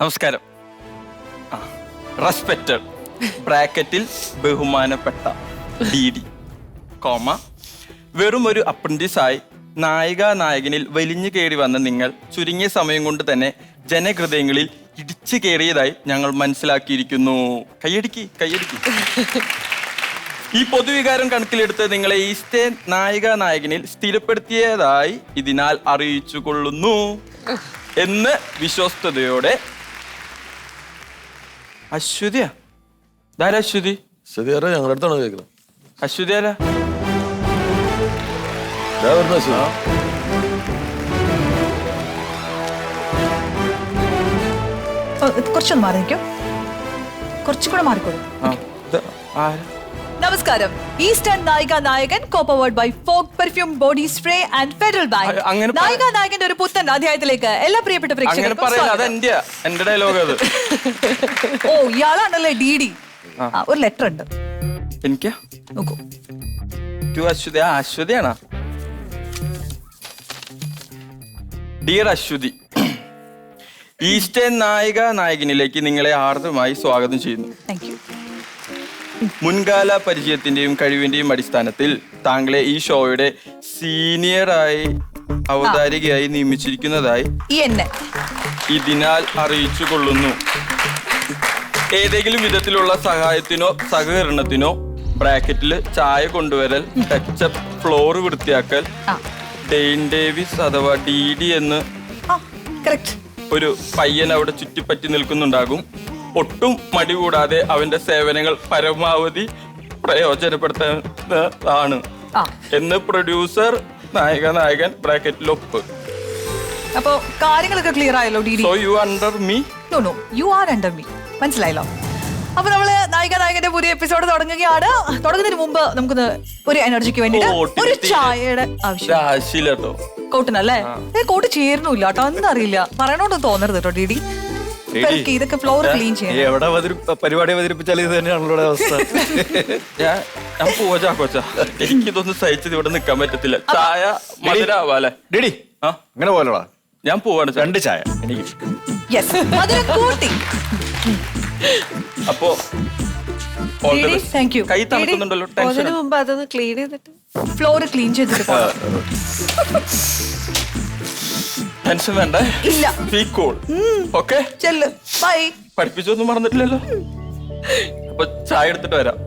നമസ്കാരം. റെസ്പെക്റ്റഡ് ബ്രാക്കറ്റിൽ ബഹുമാനപ്പെട്ട ഡി ഡി കോമ വെറും ഒരു അപ്രന്റീസായി നായിക നായകനിൽ വലിഞ്ഞു കയറി വന്ന നിങ്ങൾ ചുരുങ്ങിയ സമയം കൊണ്ട് തന്നെ ജനഹൃദയങ്ങളിൽ ഇടിച്ചു കയറിയതായി ഞങ്ങൾ മനസ്സിലാക്കിയിരിക്കുന്നു. കയ്യടിക്ക് കയ്യടിക്ക് ഈ പൊതുവികാരം കണക്കിലെടുത്ത് നിങ്ങളെ ഈസ്റ്റേ നായിക നായകനിൽ സ്ഥിരപ്പെടുത്തിയതായി ഇതിനാൽ അറിയിച്ചു കൊള്ളുന്നു. എന്ന് വിശ്വസ്തയോടെ അശ്വതിയാ ഇതാരാ അശ്വതി? അശ്വതി ആരാ? ഞങ്ങളുടെ അടുത്താണ് കേൾക്കുന്നത് അശ്വതി ആരാ? ഇതാ വരുന്ന കുറച്ചൊന്ന് മാറി നിൽക്കും കുറച്ചും കൂടെ മാറിക്കോളൂ. ആ, ഇത് ആരാ? നമസ്കാരം. Eastern Nayika Nayakan copowered by Fogg perfume body spray and Federal Bank Nayika നായകന്റെ ഒരു പുത്തൻ അധ്യായത്തിലേക്ക് എല്ലാ പ്രിയപ്പെട്ട പ്രേക്ഷകർക്കും ഓ ഇയാളാണല്ലേ ഡി ഡി ഒരു ലെറ്റർ ഉണ്ട്. എനിക്ക്? നോക്കൂ. ടു അശ്വതി. അശ്വതിയാണ്? ഡിയർ അശ്വതി ഈസ്റ്റേൺ നായിക നായകനിലേക്ക് നിങ്ങളെ ആർദ്രമായി സ്വാഗതം ചെയ്യുന്നു. താങ്ക് യു മുൻകാല പരിചയത്തിന്റെയും കഴിവിന്റെയും അടിസ്ഥാനത്തിൽ താങ്കളെ ഈ ഷോയുടെ സീനിയറായി അവതാരികയായി നിയമിച്ചിരിക്കുന്നതായി എന്നെ. ഇതിനാൽ അറിയിച്ചു കൊള്ളുന്നു ഏതെങ്കിലും വിധത്തിലുള്ള സഹായത്തിനോ സഹകരണത്തിനോ ബ്രാക്കറ്റിൽ ചായ കൊണ്ടുവരൽ ടച്ചപ്പ് ഫ്ലോർ വൃത്തിയാക്കൽ ഡെയിൻ ഡേവിസ് അഥവാ ഡി ഡി എന്ന് ഒരു പയ്യൻ അവിടെ ചുറ്റിപ്പറ്റി നിൽക്കുന്നുണ്ടാകും. ഒട്ടും മടി കൂടാതെ അവന്റെ സേവനങ്ങൾ പരമാവധി പ്രയോജനപ്പെടുത്തുന്നതാണ്. എന്ന് പ്രൊഡ്യൂസർ നായക നായകൻ ബ്രാക്കറ്റിൽ ഒപ്പ്. അപ്പോ കാര്യങ്ങളൊക്കെ ക്ലിയർ ആയല്ലോ D so you under me no no you are under me മനസ്സിലായല്ലോ? അപ്പൊ നമ്മൾ നായിക നായകന്റെ പുതിയ എപ്പിസോഡ് തുടങ്ങുകയാണ്. തുടങ്ങുന്നതിന് മുമ്പ് നമുക്ക് ഒരു എനർജിക്ക് വേണ്ടിട്ട് ഒരു ചായയുടെ ആവശ്യം. കോട്ടിനല്ലേ? കോട്ട് ചേരുന്നില്ല കേട്ടോ ഒന്നും അറിയില്ല. പറയണോണ്ടൊന്നും തോന്നരുത് കേട്ടോ ഡിഡി ഇപ്പൊ ഇതൊക്കെ ഫ്ലോർ ക്ലീൻ ചെയ്യാം ചെയ്യണം. എവിടെ പരിപാടി അവതരിപ്പിച്ചാൽ ഇത് തന്നെയാണല്ലോ ഇവിടെ അവസ്ഥ. ഞാൻ ഞാൻ പോവാ ചാക്കോച്ച എനിക്കിതൊന്നും സഹിച്ചത് ഇവിടെ നിൽക്കാൻ പറ്റത്തില്ല. ചായ മധുരാവാലെ ഡിഡി ആ? അങ്ങനെ പോലടാ ഞാൻ പോവാണ് രണ്ട് ചായ. എനിക്ക് യെസ് അതിന് കൂട്ടി. അപ്പോ കൈ തണുക്കുന്നുണ്ടല്ലോ ടെൻഷൻ മുമ്പ് അതൊന്ന് ക്ലീൻ ചെയ്തിട്ട്. ഫ്ലോർ ക്ലീൻ ചെയ്തിട്ട്. ടെൻഷൻ വേണ്ട? ഇല്ല. ബി കൂൾ ഓക്കെ ചെല്ല്. ബൈ പഠിപ്പിച്ചൊന്നും മറന്നിട്ടില്ലല്ലോ? അപ്പൊ ചായ എടുത്തിട്ട് വരാം.